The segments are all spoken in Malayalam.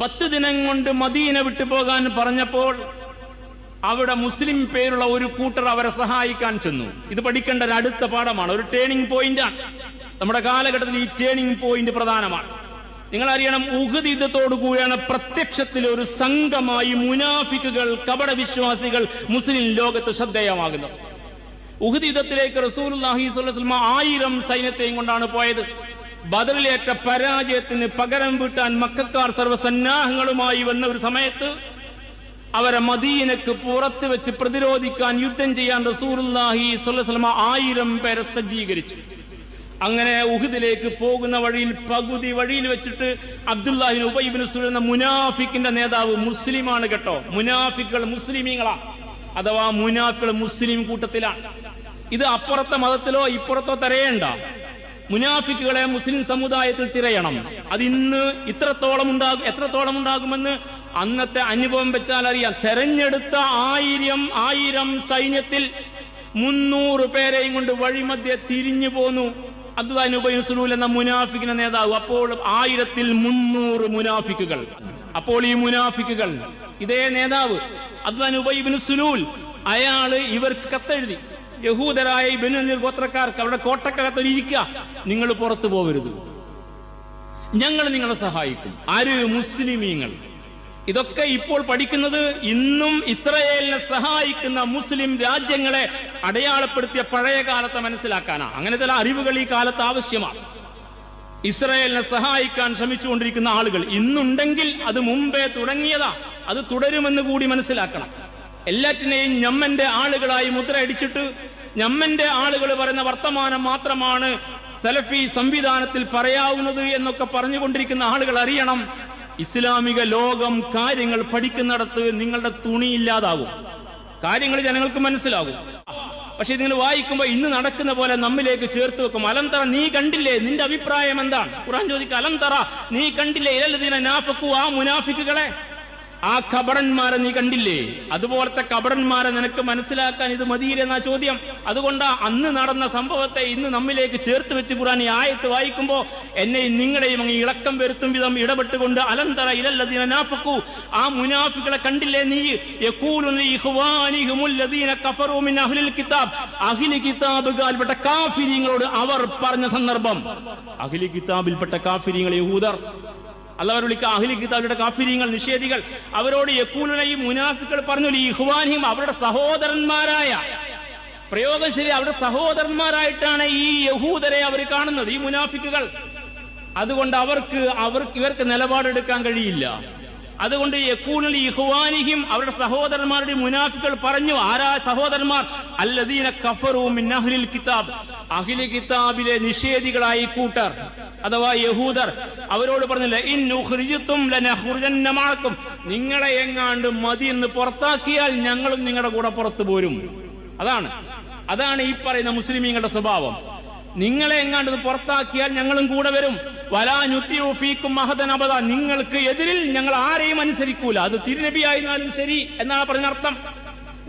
പത്ത് ദിനം കൊണ്ട് മദീന വിട്ടു പോകാൻ പറഞ്ഞപ്പോൾ അവിടെ മുസ്ലിം പേരുള്ള ഒരു കൂട്ടർ അവരെ സഹായിക്കാൻ ചെന്നു. ഇത് പഠിക്കേണ്ട ഒരു അടുത്ത പാഠമാണ്. ഒരു ടേണിംഗ് പോയിന്റാണ് നമ്മുടെ കാലഘട്ടത്തിൽ ഈ ടേണിംഗ് പോയിന്റ് പ്രധാനമാണ്. നിങ്ങൾ അറിയണം ഉഹദ് യുദ്ധത്തോടു കൂടിയാണ് പ്രത്യക്ഷത്തിൽ ഒരു സംഘമായി മുനാഫിക്കുകൾ കപട വിശ്വാസികൾ മുസ്ലിം ലോകത്ത് ശ്രദ്ധേയമാകുന്നത്. ഉഹദ് യുദ്ധത്തിലേക്ക് വസല്ലം ആയിരം സൈന്യത്തെയും കൊണ്ടാണ് പോയത്. ബദറിലേറ്റ പരാജയത്തിന് പകരം വീട്ടാൻ മക്കാർ സർവസന്നാഹങ്ങളുമായി വന്ന ഒരു സമയത്ത് അവരെ മദീനക്ക് പുറത്ത് വെച്ച് പ്രതിരോധിക്കാൻ യുദ്ധം ചെയ്യാൻ റസൂർഹി വസല്ലം ആയിരം പേരെ സജ്ജീകരിച്ചു. അങ്ങനെ ഉഹുദിലേക്ക് പോകുന്ന വഴിയിൽ പകുതി വഴിയിൽ വെച്ചിട്ട് അബ്ദുല്ലാഹിൻ ഉബൈബിൻ സുൽ എന്ന മുനാഫിക്കിന്റെ നേതാവ് മുസ്ലിമാണ് കേട്ടോ. മുനാഫിക്കുകൾ മുസ്ലിമീങ്ങളാ. അഥവാ മുനാഫികൾ മുസ്ലിം കൂട്ടത്തിലാണ്. ഇത് അപ്പുറത്തെ മതത്തിലോ ഇപ്പുറത്തോ തിരയേണ്ട. മുനാഫിക്കുകളെ മുസ്ലിം സമുദായത്തിൽ തിരയണം. അത് ഇന്ന് ഇത്രത്തോളം ഉണ്ടാകും എത്രത്തോളം ഉണ്ടാകുമെന്ന് അന്നത്തെ അനുഭവം വെച്ചാൽ അറിയാം. തെരഞ്ഞെടുത്ത ആയിരം ആയിരം സൈന്യത്തിൽ മുന്നൂറ് പേരെയും കൊണ്ട് വഴിമധ്യ തിരിഞ്ഞു പോന്നു. അബ്ദുദാനുബൈസുലൂൽ എന്ന മുനാഫിക്കിന്റെ നേതാവ്. അപ്പോൾ ആയിരത്തിൽ മുന്നൂറ് മുനാഫിക്കുകൾ. അപ്പോൾ ഈ മുനാഫിക്കുകൾ. ഇതേ നേതാവ് അബ്ദുദാനുബൈബിൻ സുലൂൽ. അയാൾ ഇവർക്ക് കത്തെഴുതി. യഹൂദരായ ഈ ബെന്നുനീർ ഗോത്രക്കാർക്ക് അവരുടെ കോട്ടക്കകത്ത് ഇരിക്കുക. നിങ്ങൾ പുറത്തു പോകരുത്. ഞങ്ങൾ നിങ്ങളെ സഹായിക്കും. ആര് മുസ്ലിമീങ്ങൾ. ഇതൊക്കെ ഇപ്പോൾ പഠിക്കുന്നത് ഇന്നും ഇസ്രയേലിനെ സഹായിക്കുന്ന മുസ്ലിം രാജ്യങ്ങളെ അടയാളപ്പെടുത്തിയ പഴയ കാലത്തെ മനസ്സിലാക്കാനാണ് അങ്ങനെ ചില അറിവുകൾ ഈ കാലത്ത് ആവശ്യമാണ് ഇസ്രയേലിനെ സഹായിക്കാൻ ശ്രമിച്ചുകൊണ്ടിരിക്കുന്ന ആളുകൾ ഇന്നുണ്ടെങ്കിൽ അത് മുമ്പേ തുടങ്ങിയതാ. അത് തുടരുമെന്ന് കൂടി മനസ്സിലാക്കണം. എല്ലാറ്റിനെയും ഞമ്മന്റെ ആളുകളായി മുദ്രയടിച്ചിട്ട് ഞമ്മന്റെ ആളുകൾ പറയുന്ന വർത്തമാനം മാത്രമാണ് സലഫി സംവിധാനത്തിൽ പറയാവുന്നത് എന്നൊക്കെ പറഞ്ഞുകൊണ്ടിരിക്കുന്ന ആളുകൾ അറിയണം. ഇസ്ലാമിക ലോകം കാര്യങ്ങൾ പഠിക്കുന്നിടത്ത് നിങ്ങളുടെ തുണി ഇല്ലാതാകും കാര്യങ്ങൾ ജനങ്ങൾക്ക് മനസ്സിലാകും. പക്ഷെ നിങ്ങൾ വായിക്കുമ്പോൾ ഇന്ന് നടക്കുന്ന പോലെ നമ്മിലേക്ക് ചേർത്ത് വെക്കും. അലന്തറ നീ കണ്ടില്ലേ? നിന്റെ അഭിപ്രായം എന്താണ്? ഖുറാൻ ചോദിക്കുക അലന്തറ നീ കണ്ടില്ലേ? ഇലല്ലദീന നാഫക്കു ആ മുനാഫിക്കുകളെ ആ ഖബറന്മാരെ നീ കണ്ടില്ലേ? അതുപോലത്തെ ഖബറന്മാരെ നിനക്ക് മനസ്സിലാക്കാൻ ഇത് മതിയില്ലെന്ന ചോദ്യം. അതുകൊണ്ടാ അന്ന് നടന്ന സംഭവത്തെ ഇന്ന് നമ്മിലേക്ക് ചേർത്ത് വെച്ച് ഖുറാൻ ഈ ആയത്ത് വായിക്കുമ്പോ എന്നെയും നിങ്ങളെയും അങ്ങ് ഇളക്കം വരുത്തും വിധം ഇടപെട്ടുകൊണ്ട് അലന്തറ ഇലല്ലദീന ആ മുനാഫികളെ കണ്ടില്ലേ നീ? കിതാബ്. അവർ പറഞ്ഞ സന്ദർഭം. അഖിലി കിതാബിൽപ്പെട്ട കാഫിരിങ്ങളെ യഹൂദർ. അല്ലവർ വിളിക്ക അഹ്ലി കിതാബിയുടെ കാഫിരീങ്ങൾ നിഷേധികൾ. അവരോട് യക്കൂലുനയും മുനാഫിക്കൾ പറഞ്ഞു ഇഹ്വാനിയും അവരുടെ സഹോദരന്മാരായ. പ്രയോഗം ശരി അവരുടെ സഹോദരന്മാരായിട്ടാണ് ഈ യഹൂദരെ അവർ കാണുന്നത് ഈ മുനാഫിക്കുകൾ. അതുകൊണ്ട് അവർക്ക് അവർക്ക് ഇവർക്ക് നിലപാടെടുക്കാൻ കഴിയില്ല. അതുകൊണ്ട് യക്കൂനൽ അവരുടെ സഹോദരന്മാരുടെ മുനാഫികൾ പറഞ്ഞു ആരാ സഹോദരന്മാർ? അല്ലദീന കഫറൂ മിൻ അഹ്ലിൽ കിതാബ്. അഹ്ലി കിതാബിലെ നിഷേധികളായി കൂട്ടർ. അഥവാ യഹൂദർ അവരോട് പറഞ്ഞില്ല നിങ്ങളെ എങ്ങാണ്ട് മതി എന്ന് പുറത്താക്കിയാൽ ഞങ്ങളും നിങ്ങളുടെ കൂടെ പുറത്തു പോരും. അതാണ്. അതാണ് ഈ പറയുന്ന മുസ്ലിമീങ്ങളുടെ സ്വഭാവം. നിങ്ങളെ എങ്ങാണ്ട് പുറത്താക്കിയാൽ ഞങ്ങളും കൂടെ വരും. വലാനുത്തിയും മഹദൻ അബദ. നിങ്ങൾക്ക് എതിരിൽ ഞങ്ങൾ ആരെയും അനുസരിക്കൂല. അത് തിരുനബിയായിരുന്നാലും ശരി എന്നാണ് പറഞ്ഞ അർത്ഥം.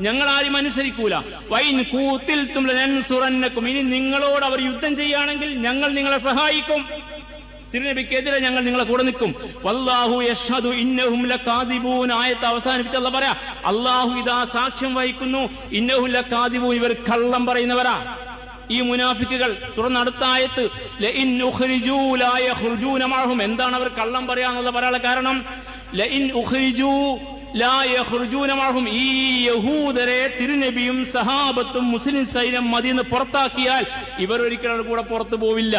ഞങ്ങൾ ആരും അനുസരിക്കൂല. വൈൻ കൂത്തിൽ തുംലനൻസുറന്നക്കും ഇനി നിങ്ങളോട് അവർ യുദ്ധം ചെയ്യുകയാണെങ്കിൽ ഞങ്ങൾ നിങ്ങളെ സഹായിക്കും. തിരുനബിക്കെതിരെ ഞങ്ങൾ നിങ്ങളെ കൂടെ നിൽക്കും. വല്ലാഹു യഷ്ഹദു ഇന്നഹും ലകാദിബൂൻ ആയത്ത് അവസാനിപ്പിച്ചല്ല പറയാ അള്ളാഹു ഇതാ സാക്ഷ്യം വഹിക്കുന്നു. ഇന്നഹുല ലകാദിബൂൻ ഇവർ കള്ളം പറയുന്നവരാ. ഈ മുനാഫിക്കുകൾ തുടർന്ന് അടുത്ത ആയത്ത് എന്താണ് അവർ കള്ളം പറയാന്നുള്ള പറയാനുള്ള കാരണം? ഈ യഹൂദരെ തിരുനബിയും സഹാബത്തും മുസ്ലിം സൈന്യം മദീന പുറത്താക്കിയാൽ ഇവർ ഒരിക്കലും കൂടെ പുറത്തു പോവില്ല.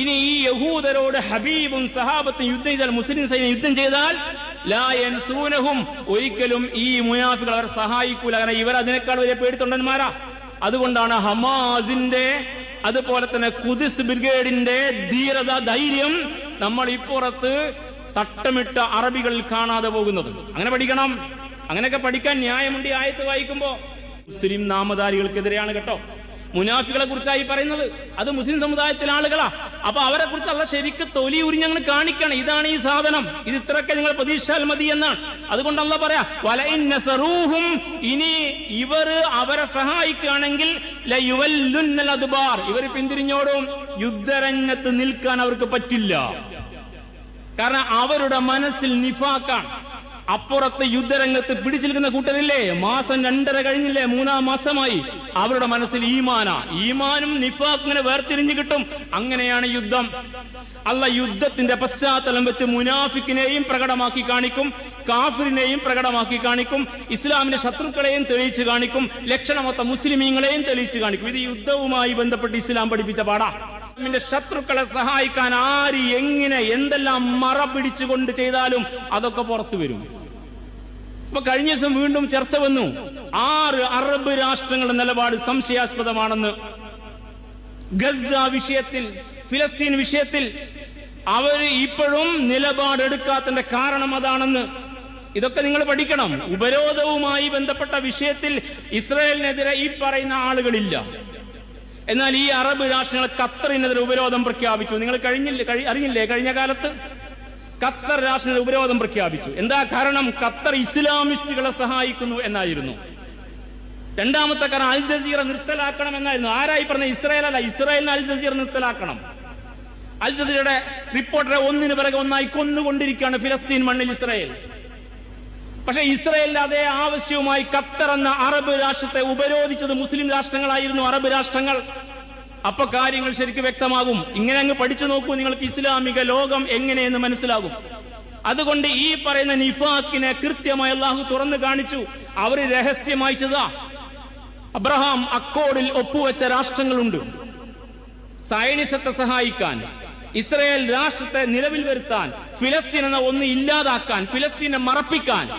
ഇനി ഈ യഹൂദരോട് ഹബീബും സഹാബത്തും യുദ്ധം ചെയ്താൽ മുസ്ലിം സൈന്യം യുദ്ധം ചെയ്താൽ ലാ യൻസൂനഹും ഒരിക്കലും ഈ മുനാഫികൾ അവർ സഹായിക്കൂല. കാരണം ഇവർ അതിനേക്കാൾ വലിയ പേടിത്തൊണ്ടന്മാരാ. അതുകൊണ്ടാണ് ഹമാസിന്റെ അതുപോലെ തന്നെ കുതിസ് ബ്രിഗേഡിന്റെ ധീരത ധൈര്യം നമ്മൾ ഇപ്പുറത്ത് തട്ടമിട്ട അറബികൾ കാണാതെ പോകുന്നത്. അങ്ങനെ പഠിക്കണം. അങ്ങനെയൊക്കെ പഠിക്കാൻ ന്യായമുണ്ട് ആയത്ത് വായിക്കുമ്പോ. മുസ്ലിം നാമധാരികൾക്കെതിരെയാണ് കേട്ടോ. മുനാഫികളെ കുറിച്ചായി പറയുന്നത്. അത് മുസ്ലിം സമുദായത്തിലെ ആളുകളാ. അപ്പൊ അവരെ കുറിച്ച് അല്ല ശരിക്ക് തൊലി ഉരിഞ്ഞങ്ങൾ കാണിക്കണം. ഇതാണ് ഈ സാധനം. ഇത് ഇത്രയൊക്കെ നിങ്ങൾ പ്രതീക്ഷിച്ചാൽ മതി എന്നാണ്. അതുകൊണ്ട് അല്ല പറയാ വലയിൻ ഇനി ഇവർ അവരെ സഹായിക്കുകയാണെങ്കിൽ ഇവർ പിന്തിരിഞ്ഞോടും യുദ്ധരംഗത്ത് നിൽക്കാൻ അവർക്ക് പറ്റില്ല. കാരണം അവരുടെ മനസ്സിൽ നിഫാക്കാണ്. അപ്പുറത്ത് യുദ്ധരംഗത്ത് പിടിച്ചു നിൽക്കുന്ന കൂട്ടരില്ലേ? മാസം രണ്ടര കഴിഞ്ഞില്ലേ? മൂന്നാം മാസമായി. അവരുടെ മനസ്സിൽ ഈമാന. ഈമാനും നിഫാഖ് ഇങ്ങനെ വേർതിരിഞ്ഞു കിട്ടും. അങ്ങനെയാണ് യുദ്ധം. അല്ല യുദ്ധത്തിന്റെ പശ്ചാത്തലം വെച്ച് മുനാഫിക്കിനെയും പ്രകടമാക്കി കാണിക്കും. കാഫിറിനെയും പ്രകടമാക്കി കാണിക്കും. ഇസ്ലാമിന്റെ ശത്രുക്കളെയും തെളിയിച്ചു കാണിക്കും. ലക്ഷണമൊത്ത മുസ്ലിമീങ്ങളെയും തെളിയിച്ചു കാണിക്കും. ഇത് യുദ്ധവുമായി ബന്ധപ്പെട്ട് ഇസ്ലാം പഠിപ്പിച്ച പാടാ ശത്രുക്കളെ സഹായിക്കാൻ ആര് എങ്ങനെ എന്തെല്ലാം മറ പിടിച്ചുകൊണ്ട് ചെയ്താലും അതൊക്കെ പുറത്തു വരും. ഇപ്പൊ കഴിഞ്ഞ ദിവസം വീണ്ടും ചർച്ച വന്നു. ആറ് അറബ് രാഷ്ട്രങ്ങളുടെ നിലപാട് സംശയാസ്പദമാണെന്ന്. ഗസ വിഷയത്തിൽ ഫിലസ്തീൻ വിഷയത്തിൽ അവർ ഇപ്പോഴും നിലപാടെടുക്കാത്തതിന്റെ കാരണം അതാണെന്ന്. ഇതൊക്കെ നിങ്ങൾ പഠിക്കണം. ഉപരോധവുമായി ബന്ധപ്പെട്ട വിഷയത്തിൽ ഇസ്രായേലിനെതിരെ ഈ പറയുന്ന ആളുകളില്ല. എന്നാൽ ഈ അറബ് രാഷ്ട്രങ്ങൾ ഖത്തറിനെതിരെ ഉപരോധം പ്രഖ്യാപിച്ചു. നിങ്ങൾ കഴിഞ്ഞില്ലേ? കഴി- അറിഞ്ഞില്ലേ? കഴിഞ്ഞ കാലത്ത് ഖത്തർ രാഷ്ട്രങ്ങൾ ഉപരോധം പ്രഖ്യാപിച്ചു. എന്താ കാരണം? ഖത്തർ ഇസ്ലാമിസ്റ്റുകളെ സഹായിക്കുന്നു എന്നായിരുന്നു. രണ്ടാമത്തെ കാരണം അൽ ജസീറ നിർത്തലാക്കണം എന്നായിരുന്നു. ആരായി പറഞ്ഞ ഇസ്രായേൽ അല്ല ഇസ്രായേലിന് അൽ ജസീറ നിർത്തലാക്കണം. അൽ ജസീറയുടെ റിപ്പോർട്ടറെ ഒന്നിനു പിറകെ ഒന്നായി കൊന്നുകൊണ്ടിരിക്കുകയാണ് ഫിലസ്തീൻ മണ്ണിൽ ഇസ്രായേൽ. പക്ഷെ ഇസ്രായേലിന്റെ അതേ ആവശ്യവുമായി ഖത്തർ എന്ന അറബ് രാഷ്ട്രത്തെ ഉപരോധിച്ചത് മുസ്ലിം രാഷ്ട്രങ്ങളായിരുന്നു. അറബ് രാഷ്ട്രങ്ങൾ അപ്പൊ കാര്യങ്ങൾ ശരിക്കും വ്യക്തമാകും. ഇങ്ങനെ അങ്ങ് പഠിച്ചു നോക്കൂ നിങ്ങൾക്ക് ഇസ്ലാമിക ലോകം എങ്ങനെയെന്ന് മനസ്സിലാകും. അതുകൊണ്ട് ഈ പറയുന്ന നിഫാക്കിനെ കൃത്യമായി അള്ളാഹു തുറന്നു കാണിച്ചു. അവർ രഹസ്യമായിച്ചതാ അബ്രഹാം അക്കോഡിൽ ഒപ്പുവെച്ച രാഷ്ട്രങ്ങളുണ്ട്. സൈനിസത്തെ സഹായിക്കാൻ ഇസ്രയേൽ രാഷ്ട്രത്തെ നിലവിൽ വരുത്താൻ ഫിലസ്തീൻ എന്ന ഒന്ന് ഇല്ലാതാക്കാൻ ഫിലസ്തീനെ മറപ്പിക്കാൻ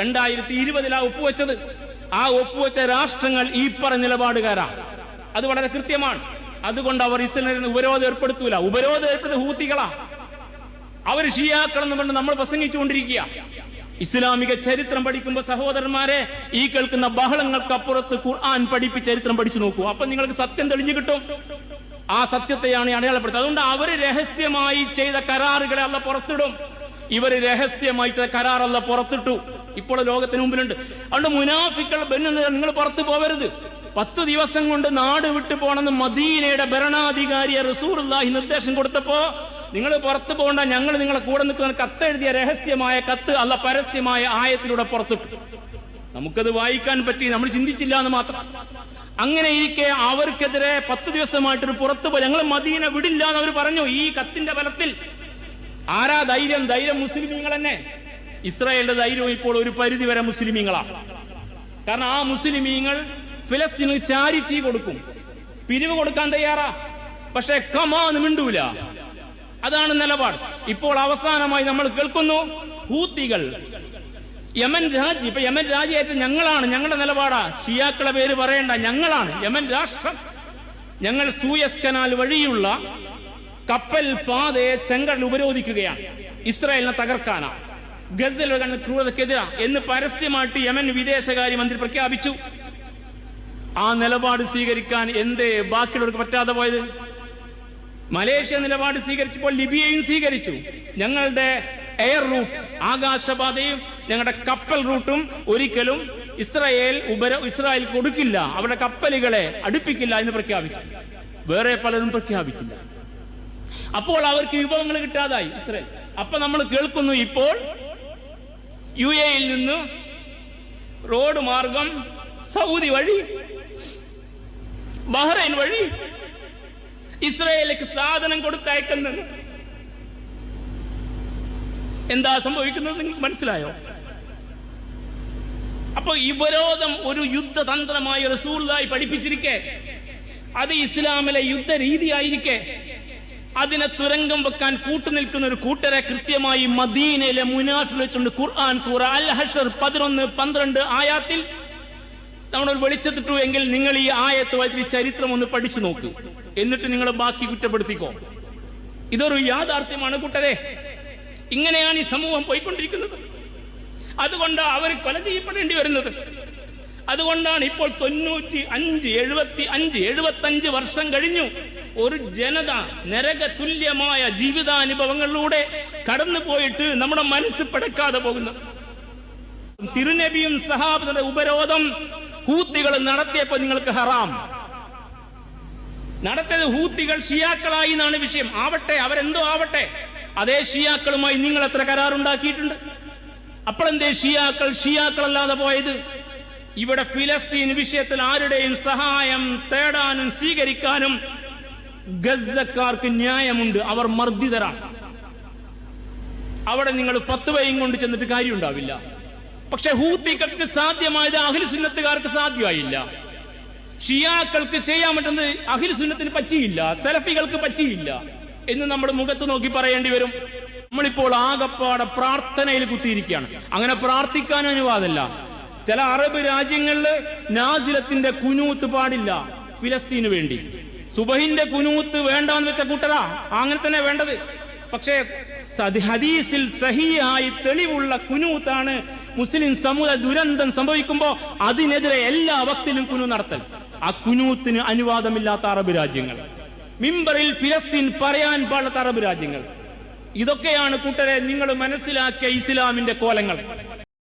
രണ്ടായിരത്തി ഇരുപതിലാ ഒപ്പുവെച്ചത്. ആ ഒപ്പുവെച്ച രാഷ്ട്രങ്ങൾ ഈ പറഞ്ഞ നിലപാടുകാരാ. അത് വളരെ കൃത്യമാണ്. അതുകൊണ്ട് അവർ ഇസ്രയേലിന് ഉപരോധം ഏർപ്പെടുത്തൂല. ഉപരോധം ഏർപ്പെടുത്തുന്ന ഹൂത്തികളാ. അവർ ഷിയാക്കളെന്ന് പറഞ്ഞ് നമ്മൾ പ്രസംഗിച്ചുകൊണ്ടിരിക്കുക. ഇസ്ലാമിക ചരിത്രം പഠിക്കുമ്പോൾ സഹോദരന്മാരെ ഈ കേൾക്കുന്ന ബഹളങ്ങൾക്കപ്പുറത്ത് ഖുർആൻ പഠിപ്പി ചരിത്രം പഠിച്ചു നോക്കൂ. അപ്പൊ നിങ്ങൾക്ക് സത്യം തെളിഞ്ഞു കിട്ടും. ആ സത്യത്തെയാണ് അടയാളപ്പെടുത്തുന്നത്. അതുകൊണ്ട് അവർ രഹസ്യമായി ചെയ്ത കരാറുകളെ അല്ല പുറത്തിടും. ഇവർ രഹസ്യമായി ചെയ്ത കരാർ പുറത്തിട്ടു. ഇപ്പോൾ ലോകത്തിന് മുമ്പിലുണ്ട്. അതുകൊണ്ട് മുനാഫിക്കൾ ബെന്നു നിങ്ങൾ പുറത്തു പോവരുത്. പത്ത് ദിവസം കൊണ്ട് നാട് വിട്ടു പോണെന്ന് മദീനയുടെ ഭരണാധികാരിയെ റസൂറുല്ലാഹി നിർദ്ദേശം കൊടുത്തപ്പോ നിങ്ങൾ പുറത്തു പോകണ്ട ഞങ്ങൾ നിങ്ങളെ കൂടെ നിൽക്കുന്ന കത്തെഴുതിയ രഹസ്യമായ കത്ത് അല്ല പരസ്യമായ ആയത്തിലൂടെ പുറത്തിട്ടു. നമുക്കത് വായിക്കാൻ പറ്റി നമ്മൾ ചിന്തിച്ചില്ല എന്ന് മാത്രം. അങ്ങനെ ഇരിക്കെ അവർക്കെതിരെ പത്ത് ദിവസമായിട്ടൊരു പുറത്തു പോയി. ഞങ്ങൾ മദീന വിടില്ല എന്ന് അവർ പറഞ്ഞു. ഈ കത്തിന്റെ ബലത്തിൽ. ആരാ ധൈര്യം? ധൈര്യം മുസ്ലിമീങ്ങൾ തന്നെ ഇസ്രായേലിന്റെ ധൈര്യവും ഇപ്പോൾ ഒരു പരിധി വരെ മുസ്ലിമീങ്ങളാണ്. കാരണം ആ മുസ്ലിമീങ്ങൾ ഫിലസ്തീനിൽ ചാരിറ്റി കൊടുക്കും. പിരിവ് കൊടുക്കാൻ തയ്യാറാ. പക്ഷെ കമാന്ന് മിണ്ടൂല. അതാണ് നിലപാട്. ഇപ്പോൾ അവസാനമായി നമ്മൾ കേൾക്കുന്നു ഹൂത്തികൾ. യമൻ രാജ്യം ഇപ്പൊ യമൻ രാജ്യമായിട്ട് ഞങ്ങളാണ് ഞങ്ങളുടെ നിലപാടാ. ഷിയാക്കളെ പേര് പറയണ്ട ഞങ്ങളാണ്. യമൻ രാഷ്ട്രം. ഞങ്ങൾ സൂയസ് കനാൽ വഴിയുള്ള കപ്പൽ പാതയെ ചെങ്കടൽ ഉപരോധിക്കുകയാണ്. ഇസ്രായേലിനെ തകർക്കാനാ. ഗസൽ കണ്ട ക്രൂരതക്കെതിരാ എന്ന് പരസ്യമായിട്ട് യമൻ വിദേശകാര്യ മന്ത്രി പ്രഖ്യാപിച്ചു. ആ നിലപാട് സ്വീകരിക്കാൻ എന്തേ ബാക്കിയുള്ളവർക്ക് പറ്റാതെ പോയത്? മലേഷ്യ നിലപാട് സ്വീകരിച്ചപ്പോൾ ലിബിയയും സ്വീകരിച്ചു. ഞങ്ങളുടെ എയർ റൂട്ട് ആകാശപാതയും ഞങ്ങളുടെ കപ്പൽ റൂട്ടും ഒരിക്കലും ഇസ്രായേൽ ഉപര ഇസ്രായേൽ കൊടുക്കില്ല. അവരുടെ കപ്പലുകളെ അടുപ്പിക്കില്ല എന്ന് പ്രഖ്യാപിച്ചു. വേറെ പലരും പ്രഖ്യാപിച്ചില്ല. അപ്പോൾ അവർക്ക് വിഭവങ്ങൾ കിട്ടാതായി ഇസ്രായേൽ. അപ്പൊ നമ്മൾ കേൾക്കുന്നു ഇപ്പോൾ യു എയിൽ നിന്ന് റോഡ് മാർഗം സൗദി വഴി ബഹ്റൈൻ വഴി ഇസ്രായേലിലേക്ക് സാധനം കൊടുത്തയക്കുന്നത്. എന്താ സംഭവിക്കുന്നത് നിങ്ങൾക്ക് മനസ്സിലായോ? അപ്പൊ ഉപരോധം ഒരു യുദ്ധതന്ത്രമായി റസൂലായി പഠിപ്പിച്ചിരിക്കെ. അത് ഇസ്ലാമിലെ യുദ്ധ രീതിയായിരിക്കെ അതിനെ തുരങ്കം വെക്കാൻ കൂട്ടുനിൽക്കുന്ന ഒരു കൂട്ടരെ കൃത്യമായി മദീനയിലെ മുനാഫിൽ വെച്ചുകൊണ്ട് ഖുർആൻ സൂറ അൽ ഹഷർ പതിനൊന്ന് പന്ത്രണ്ട് ആയാത്തിൽ നമ്മൾ വെളിച്ചത്തിട്ടു എങ്കിൽ നിങ്ങൾ ഈ ആയത്ത് വായിച്ച് ചരിത്രം ഒന്ന് പഠിച്ചു നോക്ക്. എന്നിട്ട് നിങ്ങൾ ബാക്കി കുറ്റപ്പെടുത്തിക്കോ. ഇതൊരു യാഥാർത്ഥ്യമാണ് കൂട്ടരെ. ഇങ്ങനെയാണ് ഈ സമൂഹം പോയിക്കൊണ്ടിരിക്കുന്നത്. അതുകൊണ്ട് അവർ കൊല ചെയ്യപ്പെടേണ്ടി വരുന്നത്. അതുകൊണ്ടാണ് ഇപ്പോൾ തൊണ്ണൂറ്റി അഞ്ച് എഴുപത്തി അഞ്ച് എഴുപത്തി അഞ്ച് വർഷം കഴിഞ്ഞു ഒരു ജനത നരക തുല്യമായ ജീവിതാനുഭവങ്ങളിലൂടെ കടന്നു പോയിട്ട് നമ്മുടെ മനസ്സ് പിടക്കാതെ പോകുന്നത്. തിരുനബിയും സഹാബിയുടെ ഉപരോധം ഹൂത്തികൾ നടത്തിയപ്പോ നിങ്ങൾക്ക് ഹറാം. നടത്തിയത് ഹൂത്തികൾ ഷിയാക്കളായി എന്നാണ് വിഷയം. ആവട്ടെ അവരെന്തോ ആവട്ടെ. അതേ ഷിയാക്കളുമായി നിങ്ങൾ എത്ര കരാറുണ്ടാക്കിയിട്ടുണ്ട് അപ്പോഴെന്തേ ഷിയാക്കൾ ഷിയാക്കളല്ലാതെ പോയത്? ഇവിടെ ഫിലസ്തീൻ വിഷയത്തിൽ ആരുടെയും സഹായം തേടാനും സ്വീകരിക്കാനും ഗസക്കാർക്ക് ന്യായമുണ്ട്. അവർ മർദ്ദിതരാണ്. അവിടെ നിങ്ങൾ ഫത്വയും കൊണ്ട് ചെന്നിട്ട് കാര്യമുണ്ടാവില്ല. പക്ഷെ ഹൂത്തികൾക്ക് സാധ്യമായത് അഖിൽ സുന്നത്തുകാർക്ക് സാധ്യമായില്ല. ഷിയാക്കൾക്ക് ചെയ്യാൻ പറ്റുന്നത് അഖിൽ സുന്നത്തിന് പറ്റിയില്ല സെലഫികൾക്ക് പറ്റിയില്ല എന്ന് നമ്മൾ മുഖത്ത് നോക്കി പറയേണ്ടി വരും. നമ്മളിപ്പോൾ ആകപ്പാടെ പ്രാർത്ഥനയിൽ കുത്തിയിരിക്കുകയാണ്. അങ്ങനെ പ്രാർത്ഥിക്കാൻ അനുവാദമല്ല. ചില അറബ് രാജ്യങ്ങളിൽ നാസിലത്തിന്റെ കുനൂത്ത് പാടില്ല ഫിലസ്തീന് വേണ്ടി. സുബഹിന്റെ കുനൂത്ത് വേണ്ടാന്ന് വെച്ച കൂട്ടരാ. അങ്ങനെ തന്നെ വേണ്ടത്. പക്ഷേ ഹദീസിൽ സഹിയായി തെളിവുള്ള കുനൂത്താണ് മുസ്ലിം സമൂഹ ദുരന്തം സംഭവിക്കുമ്പോ അതിനെതിരെ എല്ലാ വക്തിലും കുനു നടത്തൽ. ആ കുനൂത്തിന് അനുവാദമില്ലാത്ത അറബ് രാജ്യങ്ങൾ. മിമ്പറിൽ ഫിലസ്തീൻ പറയാൻ പാടാത്ത അറബ് രാജ്യങ്ങൾ. ഇതൊക്കെയാണ് കൂട്ടരെ നിങ്ങൾ മനസ്സിലാക്കിയ ഇസ്ലാമിന്റെ കോലങ്ങൾ.